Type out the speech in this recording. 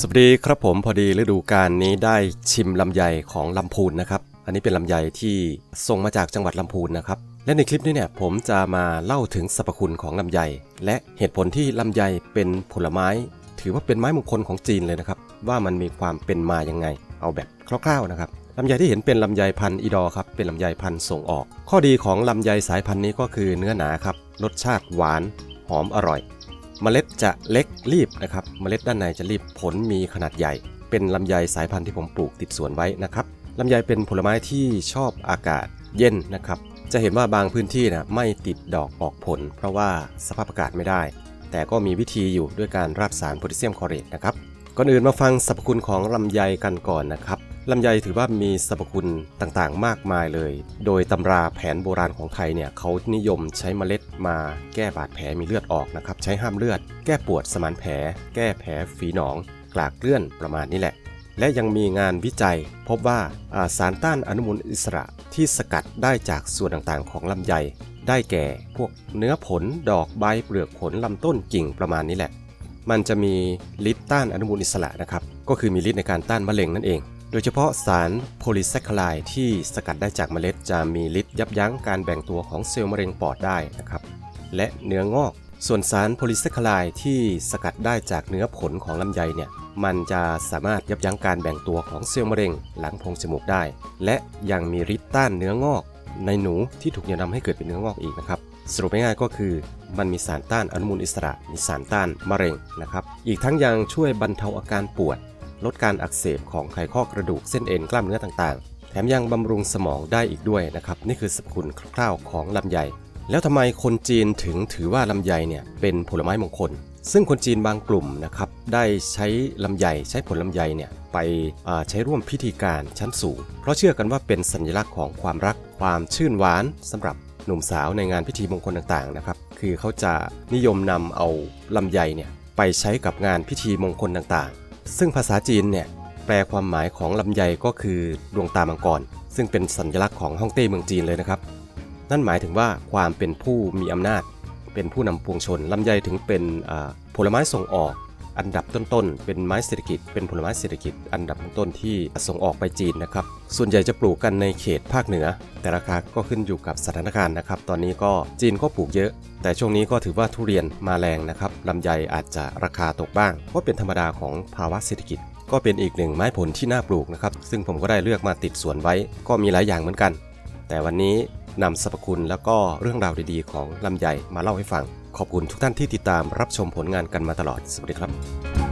สวัสดีครับผมพอดีฤดูกาลนี้ได้ชิมลำไยของลำพูนนะครับ อันนี้เป็นลำไยที่ส่งมาจากจังหวัดลำพูนนะครับ และในคลิปนี้เนี่ยผมจะมาเล่าถึงสรรพคุณของลำไย และเหตุผลที่ลำไยเป็นผลไม้ ถือว่าเป็นไม้มงคลของจีนเลยนะครับ ว่ามันมีความเป็นมายังไง เอาแบบคร่าวๆนะครับลำไยที่เห็นเป็นลำไยพันธุ์อีดอครับเป็นลำไยพันธุ์ส่งออก ข้อดีของลำไยสายพันธุ์นี้ก็คือเนื้อหนาครับรสชาติหวาน หอมอร่อย เมล็ดจะเล็กรีบนะครับเมล็ดด้านในจะรีบผลมีขนาดใหญ่ เป็นลำไยสายพันธุ์ที่ผมปลูกติดสวนไว้นะครับลำไยเป็นผลไม้ที่ชอบอากาศเย็นนะครับจะเห็นว่าบางพื้นที่นะไม่ติดดอกออกผล เพราะว่าสภาพอากาศไม่ได้ แต่ก็มีวิธีอยู่ด้วยการราดสารโพแทสเซียมคลอเรตนะครับ ก่อนอื่นมาฟังสรรพคุณของลำไยกันก่อนนะครับลำไยถือว่ามีสรรพคุณต่างๆ มากมายเลย โดยตำราแผนโบราณของไทยเนี่ยเขานิยมใช้เมล็ดมาแก้บาดแผลมีเลือดออกนะครับ ใช้ห้ามเลือด แก้ปวดสมานแผล แก้แผลฝีหนอง กลากเลื่อนประมาณนี้แหละ และยังมีงานวิจัย พบว่าาสารต้านอนุมูลอิสระที่สกัดได้จากส่วนต่างๆ ของลำไย ได้แก่พวกเนื้อผล ดอกใบเปลือกผลลำต้นกิ่งประมาณนี้แหละ มันจะมีฤทธิ์ต้านอนุมูลอิสระนะครับ ก็คือมีฤทธิ์ในการต้านมะเร็งนั่นเอง โดยเฉพาะสารโพลีแซคคาไลที่สกัดได้จากเมล็ด จะมีฤทธิ์ยับยั้งการแบ่งตัวของเซลล์มะเร็งปอดได้นะครับ และเนื้องอก ส่วนสารโพลีแซคคาไลที่สกัดได้จากเนื้อผลของลำไยเนี่ย มันจะสามารถยับยั้งการแบ่งตัวของเซลล์มะเร็งหลังโพรงจมูกได้ และยังมีฤทธิ์ต้านเนื้องอก ในหนูที่ถูกเหนี่ยวนำให้เกิดเป็นเนื้องอกอีกนะครับสรุปง่ายๆก็คือมันมีสารต้านอนุมูลอิสระ มีสารต้านมะเร็งนะครับ อีกทั้งยังช่วยบรรเทาอาการปวด ลดการอักเสบของไขข้อกระดูกเส้นเอ็นกล้ามเนื้อต่างๆ แถมยังบำรุงสมองได้อีกด้วยนะครับ นี่คือสรรพคุณคร่าวๆของลำไย แล้วทำไมคนจีนถึงถือว่าลำไยเนี่ยเป็นผลไม้มงคล ซึ่งคนจีนบางกลุ่มนะครับได้ใช้ลำไยใช้ผลลำไยเนี่ยไปใช้ร่วมพิธีการชั้นสูง เพราะเชื่อกันว่าเป็นสัญลักษณ์ของความรักความชื่นหวานสำหรับหนุ่มสาวในงานพิธีมงคลต่างๆนะครับคือเขาจะนิยมนำเอาลำไยเนี่ยไปใช้กับงานพิธีมงคลต่างๆ ซึ่งภาษาจีนเนี่ยแปลความหมายของลำไยก็คือดวงตามังกร ซึ่งเป็นสัญลักษณ์ของฮ่องเต้เมืองจีนเลยนะครับ นั่นหมายถึงว่าความเป็นผู้มีอำนาจ เป็นผู้นำปวงชนลำไยถึงเป็นผลไม้ส่งออก อันดับต้นๆ เป็นไม้เศรษฐกิจ เป็นผลไม้เศรษฐกิจ อันดับต้นๆที่ส่งออกไปจีนนะครับ ส่วนใหญ่จะปลูกกันในเขตภาคเหนือ แต่ราคาก็ขึ้นอยู่กับสถานการณ์นะครับ ตอนนี้ก็จีนก็ปลูกเยอะ แต่ช่วงนี้ก็ถือว่าทุเรียนมาแรงนะครับลำไยอาจจะราคาตกบ้าง เพราะเป็นธรรมดาของภาวะเศรษฐกิจก็เป็นอีกหนึ่งไม้ผลที่น่าปลูกนะครับ ซึ่งผมก็ได้เลือกมาติดสวนไว้ ก็มีหลายอย่างเหมือนกัน แต่วันนี้ นำสรรพคุณแล้วก็เรื่องราวดีๆ ของลำไยมาเล่าให้ฟัง ขอบคุณทุกท่านที่ติดตามรับชมผลงานกันมาตลอด สวัสดีครับ